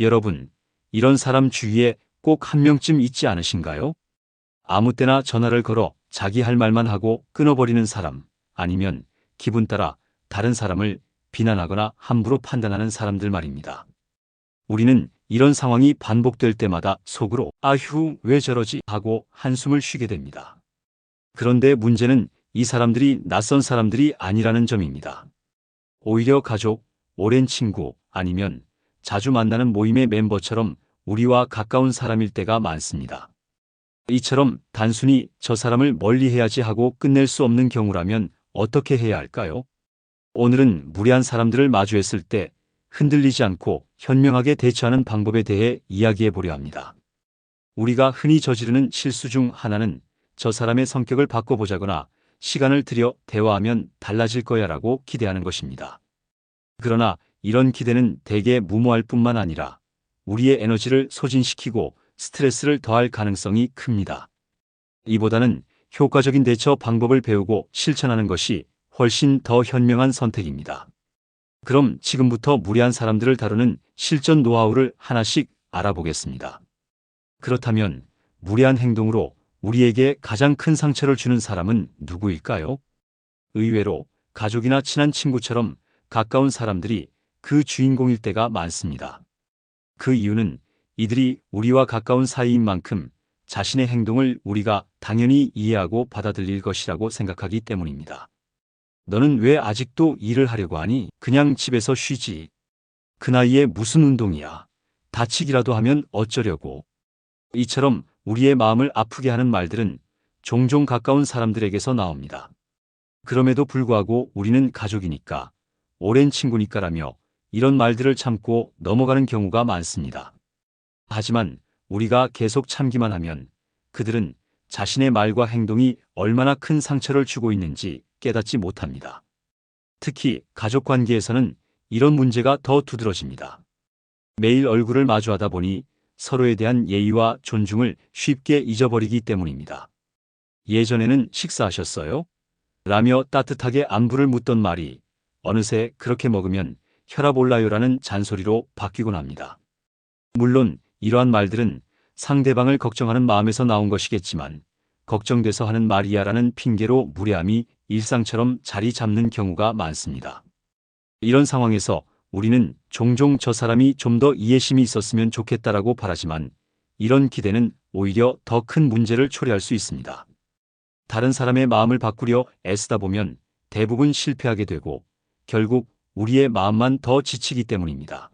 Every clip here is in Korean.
여러분, 이런 사람 주위에 꼭 한 명쯤 있지 않으신가요? 아무 때나 전화를 걸어 자기 할 말만 하고 끊어버리는 사람, 아니면 기분 따라 다른 사람을 비난하거나 함부로 판단하는 사람들 말입니다. 우리는 이런 상황이 반복될 때마다 속으로 아휴, 왜 저러지? 하고 한숨을 쉬게 됩니다. 그런데 문제는 이 사람들이 낯선 사람들이 아니라는 점입니다. 오히려 가족, 오랜 친구, 아니면 자주 만나는 모임의 멤버처럼 우리와 가까운 사람일 때가 많습니다. 이처럼 단순히 저 사람을 멀리 해야지 하고 끝낼 수 없는 경우라면 어떻게 해야 할까요? 오늘은 무례한 사람들을 마주했을 때 흔들리지 않고 현명하게 대처하는 방법에 대해 이야기해 보려 합니다. 우리가 흔히 저지르는 실수 중 하나는 저 사람의 성격을 바꿔보자거나 시간을 들여 대화하면 달라질 거야 라고 기대하는 것입니다. 그러나 이런 기대는 대개 무모할 뿐만 아니라 우리의 에너지를 소진시키고 스트레스를 더할 가능성이 큽니다. 이보다는 효과적인 대처 방법을 배우고 실천하는 것이 훨씬 더 현명한 선택입니다. 그럼 지금부터 무례한 사람들을 다루는 실전 노하우를 하나씩 알아보겠습니다. 그렇다면 무례한 행동으로 우리에게 가장 큰 상처를 주는 사람은 누구일까요? 의외로 가족이나 친한 친구처럼 가까운 사람들이 그 주인공일 때가 많습니다. 그 이유는 이들이 우리와 가까운 사이인 만큼 자신의 행동을 우리가 당연히 이해하고 받아들일 것이라고 생각하기 때문입니다. 너는 왜 아직도 일을 하려고 하니? 그냥 집에서 쉬지. 그 나이에 무슨 운동이야. 다치기라도 하면 어쩌려고. 이처럼 우리의 마음을 아프게 하는 말들은 종종 가까운 사람들에게서 나옵니다. 그럼에도 불구하고 우리는 가족이니까, 오랜 친구니까라며 이런 말들을 참고 넘어가는 경우가 많습니다. 하지만 우리가 계속 참기만 하면 그들은 자신의 말과 행동이 얼마나 큰 상처를 주고 있는지 깨닫지 못합니다. 특히 가족 관계에서는 이런 문제가 더 두드러집니다. 매일 얼굴을 마주하다 보니 서로에 대한 예의와 존중을 쉽게 잊어버리기 때문입니다. 예전에는 식사하셨어요? 라며 따뜻하게 안부를 묻던 말이 어느새 그렇게 먹으면 혈압 올라요라는 잔소리로 바뀌곤 합니다. 물론 이러한 말들은 상대방을 걱정하는 마음에서 나온 것이겠지만 걱정돼서 하는 말이야라는 핑계로 무례함이 일상처럼 자리 잡는 경우가 많습니다. 이런 상황에서 우리는 종종 저 사람이 좀 더 이해심이 있었으면 좋겠다라고 바라지만 이런 기대는 오히려 더 큰 문제를 초래할 수 있습니다. 다른 사람의 마음을 바꾸려 애쓰다 보면 대부분 실패하게 되고 결국 우리의 마음만 더 지치기 때문입니다.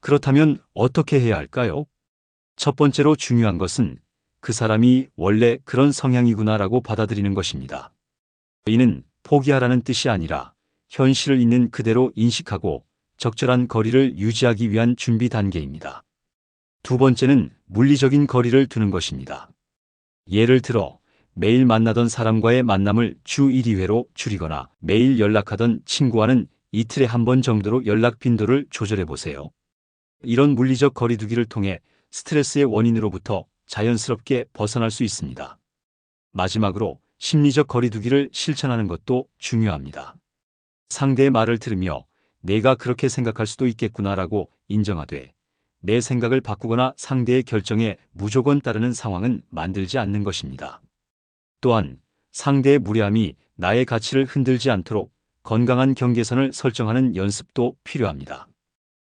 그렇다면 어떻게 해야 할까요? 첫 번째로 중요한 것은 그 사람이 원래 그런 성향이구나라고 받아들이는 것입니다. 이는 포기하라는 뜻이 아니라 현실을 있는 그대로 인식하고 적절한 거리를 유지하기 위한 준비 단계입니다. 두 번째는 물리적인 거리를 두는 것입니다. 예를 들어 매일 만나던 사람과의 만남을 주 1, 2회로 줄이거나 매일 연락하던 친구와는 이틀에 한 번 정도로 연락 빈도를 조절해 보세요. 이런 물리적 거리두기를 통해 스트레스의 원인으로부터 자연스럽게 벗어날 수 있습니다. 마지막으로 심리적 거리두기를 실천하는 것도 중요합니다. 상대의 말을 들으며 내가 그렇게 생각할 수도 있겠구나라고 인정하되 내 생각을 바꾸거나 상대의 결정에 무조건 따르는 상황은 만들지 않는 것입니다. 또한 상대의 무례함이 나의 가치를 흔들지 않도록 건강한 경계선을 설정하는 연습도 필요합니다.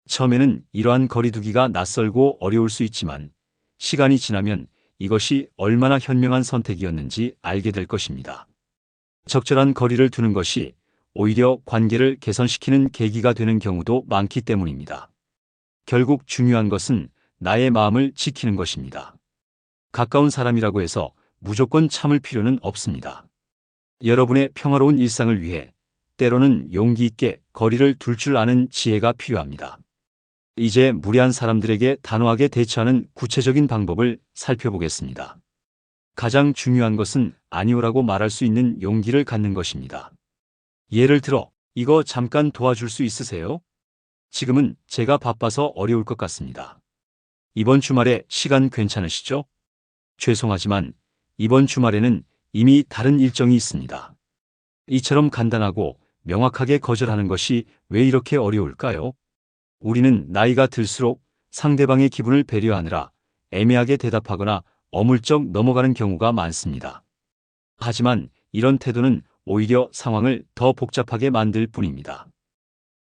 처음에는 이러한 거리두기가 낯설고 어려울 수 있지만 시간이 지나면 이것이 얼마나 현명한 선택이었는지 알게 될 것입니다. 적절한 거리를 두는 것이 오히려 관계를 개선시키는 계기가 되는 경우도 많기 때문입니다. 결국 중요한 것은 나의 마음을 지키는 것입니다. 가까운 사람이라고 해서 무조건 참을 필요는 없습니다. 여러분의 평화로운 일상을 위해 때로는 용기 있게 거리를 둘 줄 아는 지혜가 필요합니다. 이제 무례한 사람들에게 단호하게 대처하는 구체적인 방법을 살펴보겠습니다. 가장 중요한 것은 아니오라고 말할 수 있는 용기를 갖는 것입니다. 예를 들어, 이거 잠깐 도와줄 수 있으세요? 지금은 제가 바빠서 어려울 것 같습니다. 이번 주말에 시간 괜찮으시죠? 죄송하지만 이번 주말에는 이미 다른 일정이 있습니다. 이처럼 간단하고 명확하게 거절하는 것이 왜 이렇게 어려울까요? 우리는 나이가 들수록 상대방의 기분을 배려하느라 애매하게 대답하거나 어물쩍 넘어가는 경우가 많습니다. 하지만 이런 태도는 오히려 상황을 더 복잡하게 만들 뿐입니다.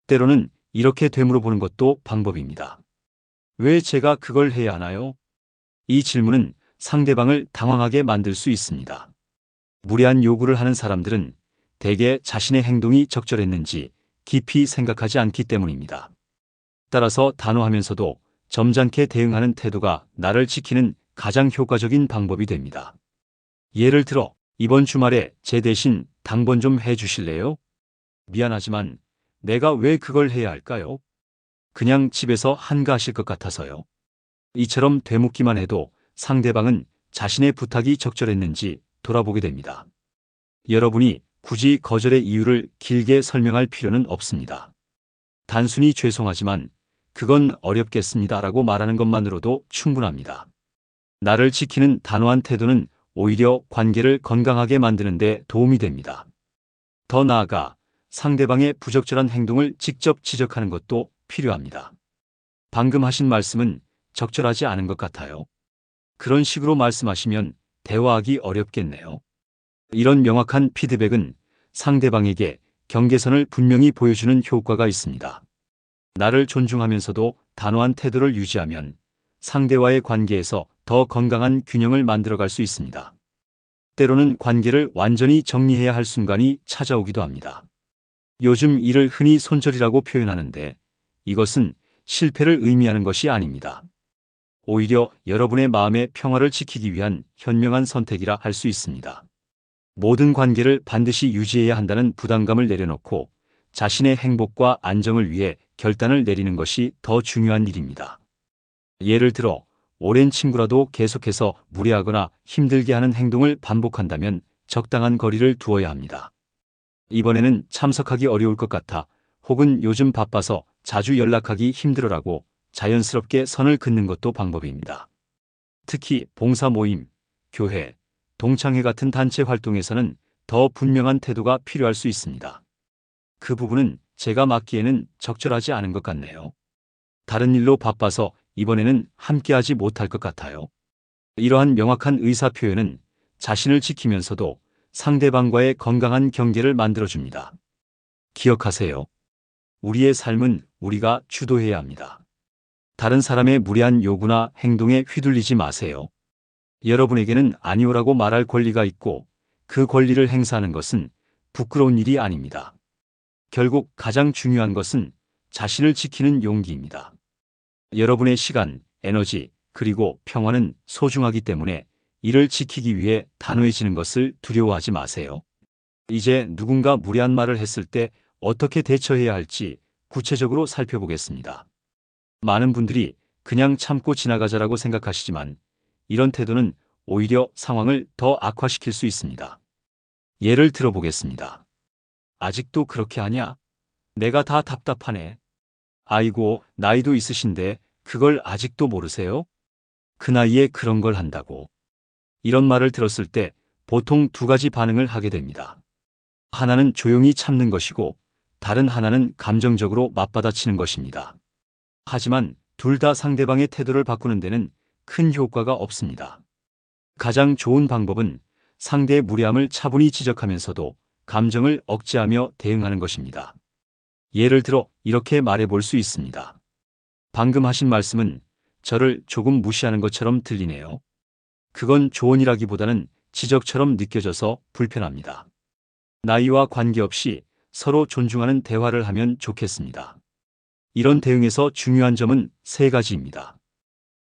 때로는 이렇게 되물어 보는 것도 방법입니다. 왜 제가 그걸 해야 하나요? 이 질문은 상대방을 당황하게 만들 수 있습니다. 무례한 요구를 하는 사람들은 대개 자신의 행동이 적절했는지 깊이 생각하지 않기 때문입니다. 따라서 단호하면서도 점잖게 대응하는 태도가 나를 지키는 가장 효과적인 방법이 됩니다. 예를 들어 이번 주말에 제 대신 당번 좀 해주실래요? 미안하지만 내가 왜 그걸 해야 할까요? 그냥 집에서 한가하실 것 같아서요. 이처럼 되묻기만 해도 상대방은 자신의 부탁이 적절했는지 돌아보게 됩니다. 여러분이 굳이 거절의 이유를 길게 설명할 필요는 없습니다. 단순히 죄송하지만 그건 어렵겠습니다 라고 말하는 것만으로도 충분합니다. 나를 지키는 단호한 태도는 오히려 관계를 건강하게 만드는데 도움이 됩니다. 더 나아가 상대방의 부적절한 행동을 직접 지적하는 것도 필요합니다. 방금 하신 말씀은 적절하지 않은 것 같아요. 그런 식으로 말씀하시면 대화하기 어렵겠네요. 이런 명확한 피드백은 상대방에게 경계선을 분명히 보여주는 효과가 있습니다. 나를 존중하면서도 단호한 태도를 유지하면 상대와의 관계에서 더 건강한 균형을 만들어갈 수 있습니다. 때로는 관계를 완전히 정리해야 할 순간이 찾아오기도 합니다. 요즘 이를 흔히 손절이라고 표현하는데 이것은 실패를 의미하는 것이 아닙니다. 오히려 여러분의 마음의 평화를 지키기 위한 현명한 선택이라 할 수 있습니다. 모든 관계를 반드시 유지해야 한다는 부담감을 내려놓고 자신의 행복과 안정을 위해 결단을 내리는 것이 더 중요한 일입니다. 예를 들어 오랜 친구라도 계속해서 무례하거나 힘들게 하는 행동을 반복한다면 적당한 거리를 두어야 합니다. 이번에는 참석하기 어려울 것 같아 혹은 요즘 바빠서 자주 연락하기 힘들어라고 자연스럽게 선을 긋는 것도 방법입니다. 특히 봉사 모임, 교회, 동창회 같은 단체 활동에서는 더 분명한 태도가 필요할 수 있습니다. 그 부분은 제가 맡기에는 적절하지 않은 것 같네요. 다른 일로 바빠서 이번에는 함께하지 못할 것 같아요. 이러한 명확한 의사 표현은 자신을 지키면서도 상대방과의 건강한 경계를 만들어줍니다. 기억하세요. 우리의 삶은 우리가 주도해야 합니다. 다른 사람의 무례한 요구나 행동에 휘둘리지 마세요. 여러분에게는 아니오라고 말할 권리가 있고 그 권리를 행사하는 것은 부끄러운 일이 아닙니다. 결국 가장 중요한 것은 자신을 지키는 용기입니다. 여러분의 시간, 에너지, 그리고 평화는 소중하기 때문에 이를 지키기 위해 단호해지는 것을 두려워하지 마세요. 이제 누군가 무례한 말을 했을 때 어떻게 대처해야 할지 구체적으로 살펴보겠습니다. 많은 분들이 그냥 참고 지나가자라고 생각하시지만 이런 태도는 오히려 상황을 더 악화시킬 수 있습니다. 예를 들어보겠습니다. 아직도 그렇게 하냐? 내가 다 답답하네. 아이고, 나이도 있으신데 그걸 아직도 모르세요? 그 나이에 그런 걸 한다고. 이런 말을 들었을 때 보통 두 가지 반응을 하게 됩니다. 하나는 조용히 참는 것이고 다른 하나는 감정적으로 맞받아치는 것입니다. 하지만 둘 다 상대방의 태도를 바꾸는 데는 큰 효과가 없습니다. 가장 좋은 방법은 상대의 무례함을 차분히 지적하면서도 감정을 억제하며 대응하는 것입니다. 예를 들어 이렇게 말해 볼 수 있습니다. 방금 하신 말씀은 저를 조금 무시하는 것처럼 들리네요. 그건 조언이라기보다는 지적처럼 느껴져서 불편합니다. 나이와 관계없이 서로 존중하는 대화를 하면 좋겠습니다. 이런 대응에서 중요한 점은 세 가지입니다.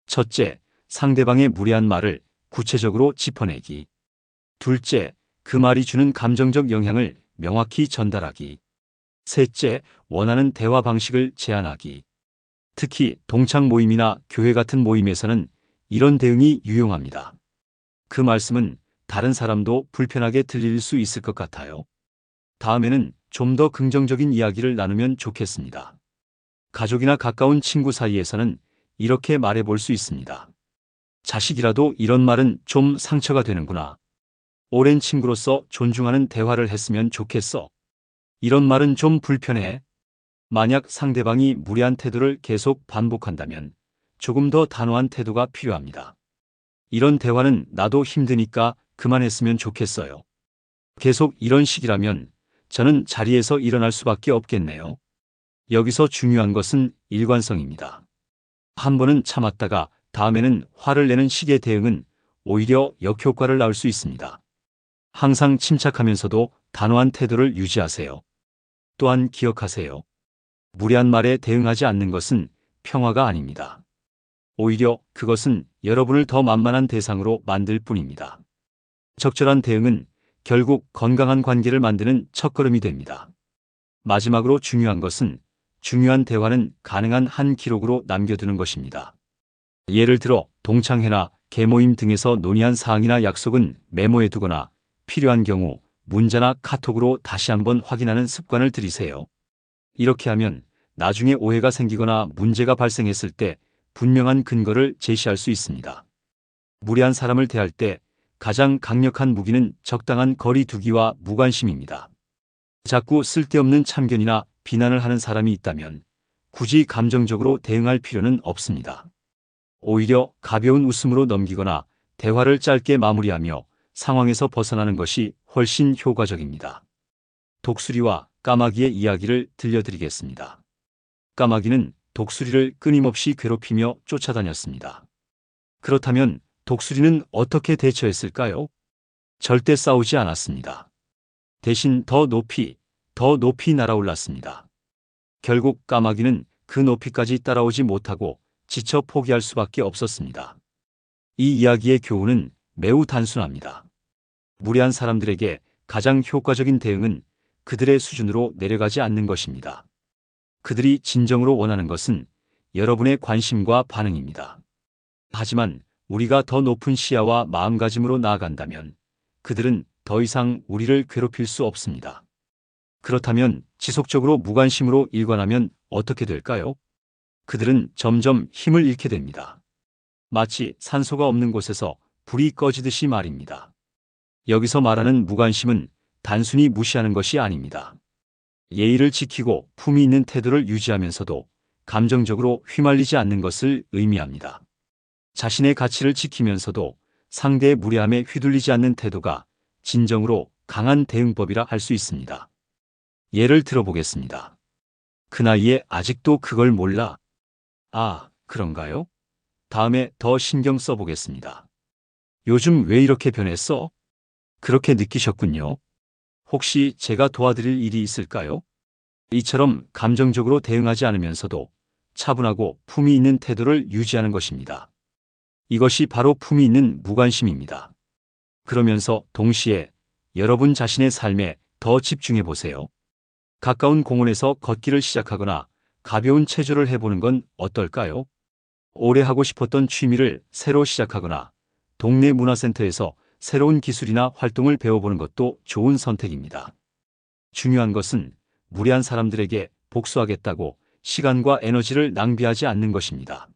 첫째, 상대방의 무례한 말을 구체적으로 짚어내기. 둘째, 그 말이 주는 감정적 영향을 명확히 전달하기. 셋째, 원하는 대화 방식을 제안하기. 특히 동창 모임이나 교회 같은 모임에서는 이런 대응이 유용합니다. 그 말씀은 다른 사람도 불편하게 들릴 수 있을 것 같아요. 다음에는 좀 더 긍정적인 이야기를 나누면 좋겠습니다. 가족이나 가까운 친구 사이에서는 이렇게 말해 볼 수 있습니다. 자식이라도 이런 말은 좀 상처가 되는구나. 오랜 친구로서 존중하는 대화를 했으면 좋겠어. 이런 말은 좀 불편해. 만약 상대방이 무례한 태도를 계속 반복한다면 조금 더 단호한 태도가 필요합니다. 이런 대화는 나도 힘드니까 그만했으면 좋겠어요. 계속 이런 식이라면 저는 자리에서 일어날 수밖에 없겠네요. 여기서 중요한 것은 일관성입니다. 한 번은 참았다가 다음에는 화를 내는 식의 대응은 오히려 역효과를 낳을 수 있습니다. 항상 침착하면서도 단호한 태도를 유지하세요. 또한 기억하세요. 무례한 말에 대응하지 않는 것은 평화가 아닙니다. 오히려 그것은 여러분을 더 만만한 대상으로 만들 뿐입니다. 적절한 대응은 결국 건강한 관계를 만드는 첫걸음이 됩니다. 마지막으로 중요한 것은 중요한 대화는 가능한 한 기록으로 남겨두는 것입니다. 예를 들어 동창회나 개모임 등에서 논의한 사항이나 약속은 메모해 두거나 필요한 경우 문자나 카톡으로 다시 한번 확인하는 습관을 들이세요. 이렇게 하면 나중에 오해가 생기거나 문제가 발생했을 때 분명한 근거를 제시할 수 있습니다. 무례한 사람을 대할 때 가장 강력한 무기는 적당한 거리 두기와 무관심입니다. 자꾸 쓸데없는 참견이나 비난을 하는 사람이 있다면 굳이 감정적으로 대응할 필요는 없습니다. 오히려 가벼운 웃음으로 넘기거나 대화를 짧게 마무리하며 상황에서 벗어나는 것이 훨씬 효과적입니다. 독수리와 까마귀의 이야기를 들려드리겠습니다. 까마귀는 독수리를 끊임없이 괴롭히며 쫓아다녔습니다. 그렇다면 독수리는 어떻게 대처했을까요? 절대 싸우지 않았습니다. 대신 더 높이, 더 높이 날아올랐습니다. 결국 까마귀는 그 높이까지 따라오지 못하고 지쳐 포기할 수밖에 없었습니다. 이 이야기의 교훈은 매우 단순합니다. 무례한 사람들에게 가장 효과적인 대응은 그들의 수준으로 내려가지 않는 것입니다. 그들이 진정으로 원하는 것은 여러분의 관심과 반응입니다. 하지만 우리가 더 높은 시야와 마음가짐으로 나아간다면 그들은 더 이상 우리를 괴롭힐 수 없습니다. 그렇다면 지속적으로 무관심으로 일관하면 어떻게 될까요? 그들은 점점 힘을 잃게 됩니다. 마치 산소가 없는 곳에서 불이 꺼지듯이 말입니다. 여기서 말하는 무관심은 단순히 무시하는 것이 아닙니다. 예의를 지키고 품위 있는 태도를 유지하면서도 감정적으로 휘말리지 않는 것을 의미합니다. 자신의 가치를 지키면서도 상대의 무례함에 휘둘리지 않는 태도가 진정으로 강한 대응법이라 할 수 있습니다. 예를 들어보겠습니다. 그 나이에 아직도 그걸 몰라. 아, 그런가요? 다음에 더 신경 써보겠습니다. 요즘 왜 이렇게 변했어? 그렇게 느끼셨군요. 혹시 제가 도와드릴 일이 있을까요? 이처럼 감정적으로 대응하지 않으면서도 차분하고 품위 있는 태도를 유지하는 것입니다. 이것이 바로 품위 있는 무관심입니다. 그러면서 동시에 여러분 자신의 삶에 더 집중해 보세요. 가까운 공원에서 걷기를 시작하거나 가벼운 체조를 해보는 건 어떨까요? 오래 하고 싶었던 취미를 새로 시작하거나 동네 문화센터에서 새로운 기술이나 활동을 배워보는 것도 좋은 선택입니다. 중요한 것은 무례한 사람들에게 복수하겠다고 시간과 에너지를 낭비하지 않는 것입니다.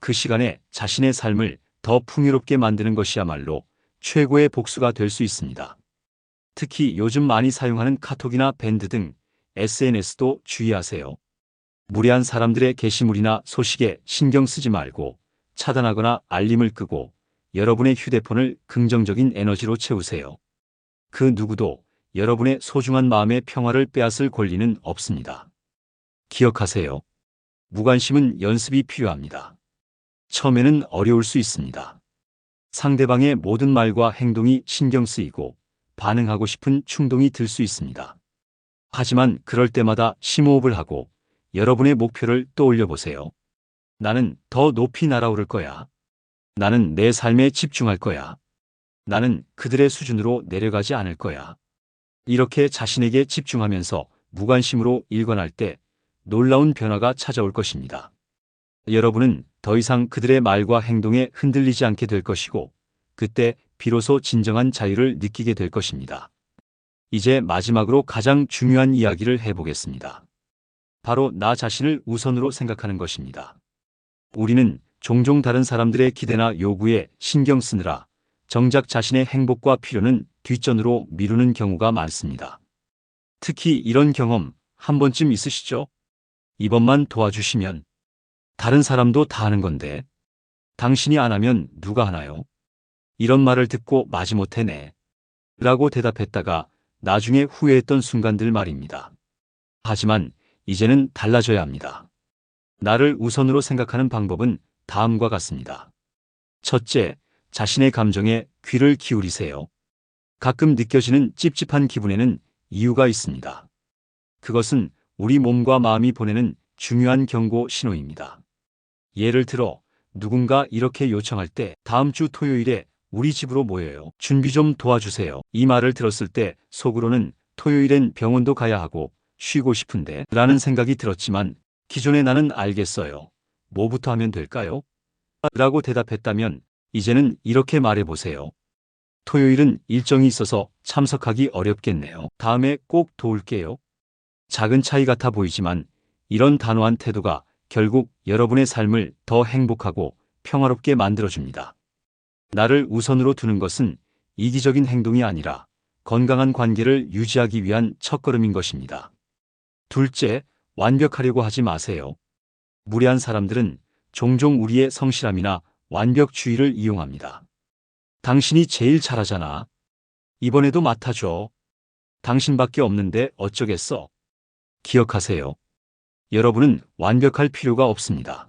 그 시간에 자신의 삶을 더 풍요롭게 만드는 것이야말로 최고의 복수가 될 수 있습니다. 특히 요즘 많이 사용하는 카톡이나 밴드 등 SNS도 주의하세요. 무례한 사람들의 게시물이나 소식에 신경 쓰지 말고 차단하거나 알림을 끄고 여러분의 휴대폰을 긍정적인 에너지로 채우세요. 그 누구도 여러분의 소중한 마음의 평화를 빼앗을 권리는 없습니다. 기억하세요. 무관심은 연습이 필요합니다. 처음에는 어려울 수 있습니다. 상대방의 모든 말과 행동이 신경 쓰이고 반응하고 싶은 충동이 들 수 있습니다. 하지만 그럴 때마다 심호흡을 하고 여러분의 목표를 떠올려 보세요. 나는 더 높이 날아오를 거야. 나는 내 삶에 집중할 거야. 나는 그들의 수준으로 내려가지 않을 거야. 이렇게 자신에게 집중하면서 무관심으로 일관할 때 놀라운 변화가 찾아올 것입니다. 여러분은 더 이상 그들의 말과 행동에 흔들리지 않게 될 것이고, 그때 비로소 진정한 자유를 느끼게 될 것입니다. 이제 마지막으로 가장 중요한 이야기를 해보겠습니다. 바로 나 자신을 우선으로 생각하는 것입니다. 우리는 종종 다른 사람들의 기대나 요구에 신경 쓰느라 정작 자신의 행복과 필요는 뒷전으로 미루는 경우가 많습니다. 특히 이런 경험 한 번쯤 있으시죠? 이번만 도와주시면 다른 사람도 다 하는 건데. 당신이 안 하면 누가 하나요? 이런 말을 듣고 마지못해 네. 라고 대답했다가 나중에 후회했던 순간들 말입니다. 하지만 이제는 달라져야 합니다. 나를 우선으로 생각하는 방법은 다음과 같습니다. 첫째, 자신의 감정에 귀를 기울이세요. 가끔 느껴지는 찝찝한 기분에는 이유가 있습니다. 그것은 우리 몸과 마음이 보내는 중요한 경고 신호입니다. 예를 들어 누군가 이렇게 요청할 때 다음 주 토요일에 우리 집으로 모여요. 준비 좀 도와주세요. 이 말을 들었을 때 속으로는 토요일엔 병원도 가야 하고 쉬고 싶은데 라는 생각이 들었지만 기존의 나는 알겠어요. 뭐부터 하면 될까요? 라고 대답했다면 이제는 이렇게 말해보세요. 토요일은 일정이 있어서 참석하기 어렵겠네요. 다음에 꼭 도울게요. 작은 차이 같아 보이지만 이런 단호한 태도가 결국 여러분의 삶을 더 행복하고 평화롭게 만들어줍니다. 나를 우선으로 두는 것은 이기적인 행동이 아니라 건강한 관계를 유지하기 위한 첫걸음인 것입니다. 둘째, 완벽하려고 하지 마세요. 무례한 사람들은 종종 우리의 성실함이나 완벽주의를 이용합니다. 당신이 제일 잘하잖아. 이번에도 맡아줘. 당신밖에 없는데 어쩌겠어. 기억하세요. 여러분은 완벽할 필요가 없습니다.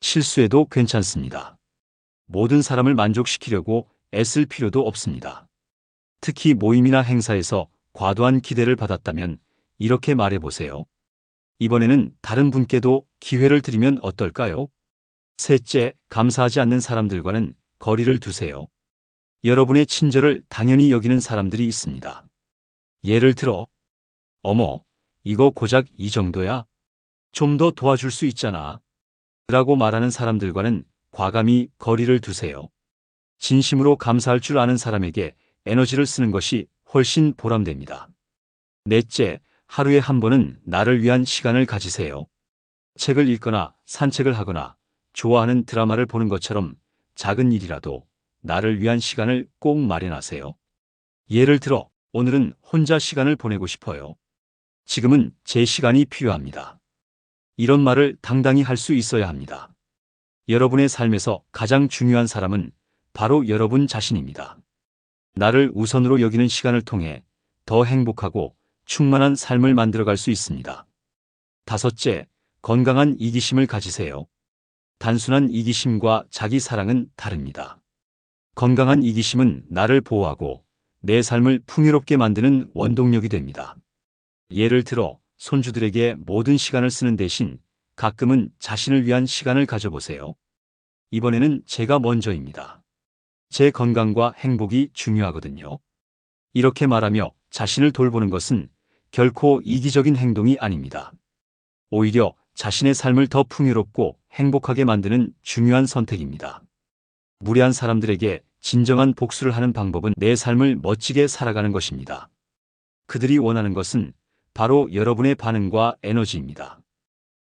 실수해도 괜찮습니다. 모든 사람을 만족시키려고 애쓸 필요도 없습니다. 특히 모임이나 행사에서 과도한 기대를 받았다면 이렇게 말해보세요. 이번에는 다른 분께도 기회를 드리면 어떨까요? 셋째, 감사하지 않는 사람들과는 거리를 두세요. 여러분의 친절을 당연히 여기는 사람들이 있습니다. 예를 들어, 어머, 이거 고작 이 정도야? 좀 더 도와줄 수 있잖아. 라고 말하는 사람들과는 과감히 거리를 두세요. 진심으로 감사할 줄 아는 사람에게 에너지를 쓰는 것이 훨씬 보람됩니다. 넷째, 하루에 한 번은 나를 위한 시간을 가지세요. 책을 읽거나 산책을 하거나 좋아하는 드라마를 보는 것처럼 작은 일이라도 나를 위한 시간을 꼭 마련하세요. 예를 들어, 오늘은 혼자 시간을 보내고 싶어요. 지금은 제 시간이 필요합니다. 이런 말을 당당히 할 수 있어야 합니다. 여러분의 삶에서 가장 중요한 사람은 바로 여러분 자신입니다. 나를 우선으로 여기는 시간을 통해 더 행복하고 충만한 삶을 만들어갈 수 있습니다. 다섯째, 건강한 이기심을 가지세요. 단순한 이기심과 자기 사랑은 다릅니다. 건강한 이기심은 나를 보호하고 내 삶을 풍요롭게 만드는 원동력이 됩니다. 예를 들어 손주들에게 모든 시간을 쓰는 대신 가끔은 자신을 위한 시간을 가져보세요. 이번에는 제가 먼저입니다. 제 건강과 행복이 중요하거든요. 이렇게 말하며 자신을 돌보는 것은 결코 이기적인 행동이 아닙니다. 오히려 자신의 삶을 더 풍요롭고 행복하게 만드는 중요한 선택입니다. 무례한 사람들에게 진정한 복수를 하는 방법은 내 삶을 멋지게 살아가는 것입니다. 그들이 원하는 것은 바로 여러분의 반응과 에너지입니다.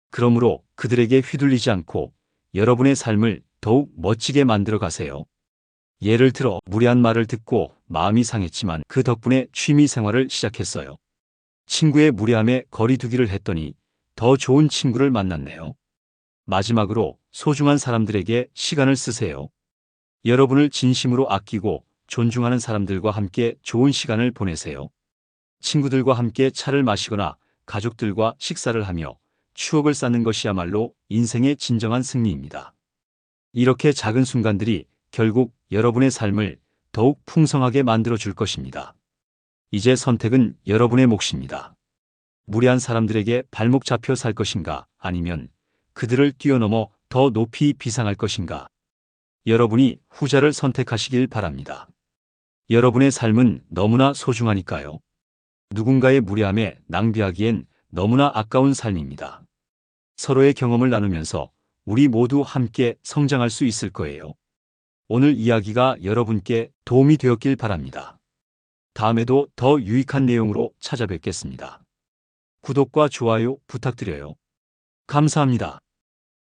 그러므로 그들에게 휘둘리지 않고 여러분의 삶을 더욱 멋지게 만들어 가세요. 예를 들어 무례한 말을 듣고 마음이 상했지만 그 덕분에 취미 생활을 시작했어요. 친구의 무례함에 거리두기를 했더니 더 좋은 친구를 만났네요. 마지막으로 소중한 사람들에게 시간을 쓰세요. 여러분을 진심으로 아끼고 존중하는 사람들과 함께 좋은 시간을 보내세요. 친구들과 함께 차를 마시거나 가족들과 식사를 하며 추억을 쌓는 것이야말로 인생의 진정한 승리입니다. 이렇게 작은 순간들이 결국 여러분의 삶을 더욱 풍성하게 만들어 줄 것입니다. 이제 선택은 여러분의 몫입니다. 무례한 사람들에게 발목 잡혀 살 것인가 아니면 그들을 뛰어넘어 더 높이 비상할 것인가. 여러분이 후자를 선택하시길 바랍니다. 여러분의 삶은 너무나 소중하니까요. 누군가의 무례함에 낭비하기엔 너무나 아까운 삶입니다. 서로의 경험을 나누면서 우리 모두 함께 성장할 수 있을 거예요. 오늘 이야기가 여러분께 도움이 되었길 바랍니다. 다음에도 더 유익한 내용으로 찾아뵙겠습니다. 구독과 좋아요 부탁드려요. 감사합니다.